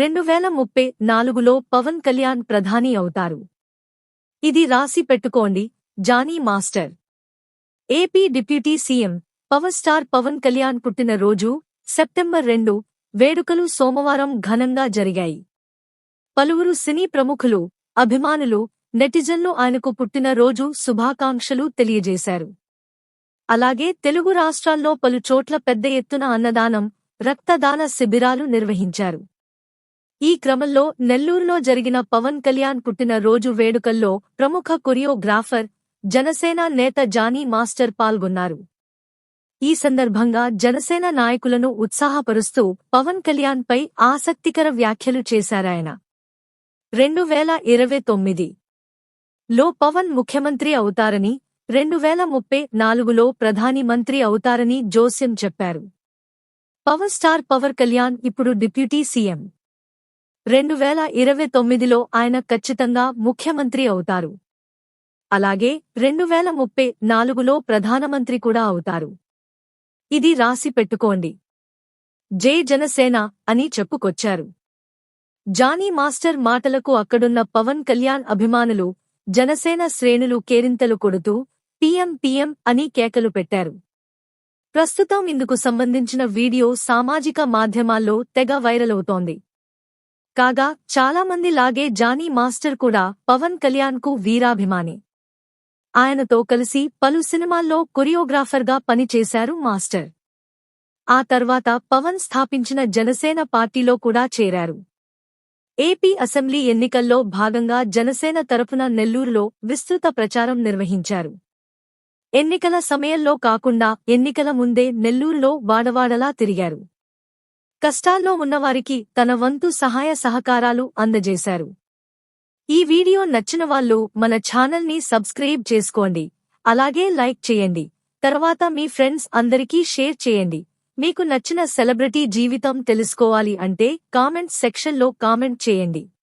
రెండు వేల ముప్పై నాలుగులో పవన్ కళ్యాణ్ ప్రధాని అవుతారు. ఇది రాసి పెట్టుకోండి Jani master. AP deputy CM power star Pawan Kalyan పుట్టినరోజు సెప్టెంబర్ రెండు వేడుకలు సోమవారం ఘనంగా జరిగాయి. పలువురు సినీ ప్రముఖులు అభిమానులు నెటిజన్లు ఆయనకు పుట్టినరోజు శుభాకాంక్షలు తెలియజేశారు. అలాగే తెలుగు రాష్ట్రాల్లో పలు చోట్ల పెద్ద ఎత్తున అన్నదానం రక్తదాన శిబిరాలు నిర్వహించారు. ఈ క్రమంలో నెల్లూరులో జరిగిన పవన్ కళ్యాణ్ పుట్టినరోజు వేడుకల్లో ప్రముఖ కొరియోగ్రాఫర్ జనసేన నేత జానీ మాస్టర్ పాల్గొన్నారు. ఈ సందర్భంగా జనసేన నాయకులను ఉత్సాహపరుస్తూ పవన్ కళ్యాణ్ పై ఆసక్తికర వ్యాఖ్యలు చేశారాయన. రెండు వేల ఇరవై తొమ్మిది లో పవన్ ముఖ్యమంత్రి అవుతారని రెండు వేల ముప్పై నాలుగులో ప్రధాని మంత్రి అవుతారని జోస్యం చెప్పారు. పవర్ స్టార్ పవర్ కళ్యాణ్ ఇప్పుడు డిప్యూటీ సీఎం. రెండు వేల ఇరవై తొమ్మిదిలో ఆయన ఖచ్చితంగా ముఖ్యమంత్రి అవుతారు. అలాగే రెండు వేల ముప్పై నాలుగులో ప్రధానమంత్రి కూడా అవుతారు. ఇది రాసి పెట్టుకోండి. జై జనసేన అని చెప్పుకొచ్చారు. జానీ మాస్టర్ మాటలకు అక్కడున్న పవన్ కళ్యాణ్ అభిమానులు జనసేన శ్రేణులు కేరింతలు కొడుతూ పీఎం పీఎం అని కేకలు పెట్టారు. ప్రస్తుతం ఇందుకు సంబంధించిన వీడియో సామాజిక మాధ్యమాల్లో తెగ వైరల్ అవుతోంది. కాగా చాలామంది లాగే జానీ మాస్టర్ కూడా పవన్ కళ్యాణ్కు వీరాభిమాని. ఆయనతో కలిసి పలు సినిమాల్లో కొరియోగ్రాఫర్గా పనిచేశారు మాస్టర్. ఆ తర్వాత పవన్ స్థాపించిన జనసేన పార్టీలో కూడా చేరారు. ఏపీ అసెంబ్లీ ఎన్నికల్లో భాగంగా జనసేన తరపున నెల్లూరులో విస్తృత ప్రచారం నిర్వహించారు. ఎన్నికల సమయంలో కాకుండా ఎన్నికల ముందే నెల్లూరులో వాడవాడలా తిరిగారు. కష్టాల్లో ఉన్నవారికి తన వంతు సహాయ సహకారాలు అందజేశారు. ఈ వీడియో నచ్చిన వాళ్ళు మన ఛానల్ని సబ్స్క్రైబ్ చేసుకోండి. అలాగే లైక్ చేయండి. తర్వాత మీ ఫ్రెండ్స్ అందరికీ షేర్ చేయండి. మీకు నచ్చిన సెలబ్రిటీ జీవితం తెలుసుకోవాలి అంటే కామెంట్ సెక్షన్లో కామెంట్ చేయండి.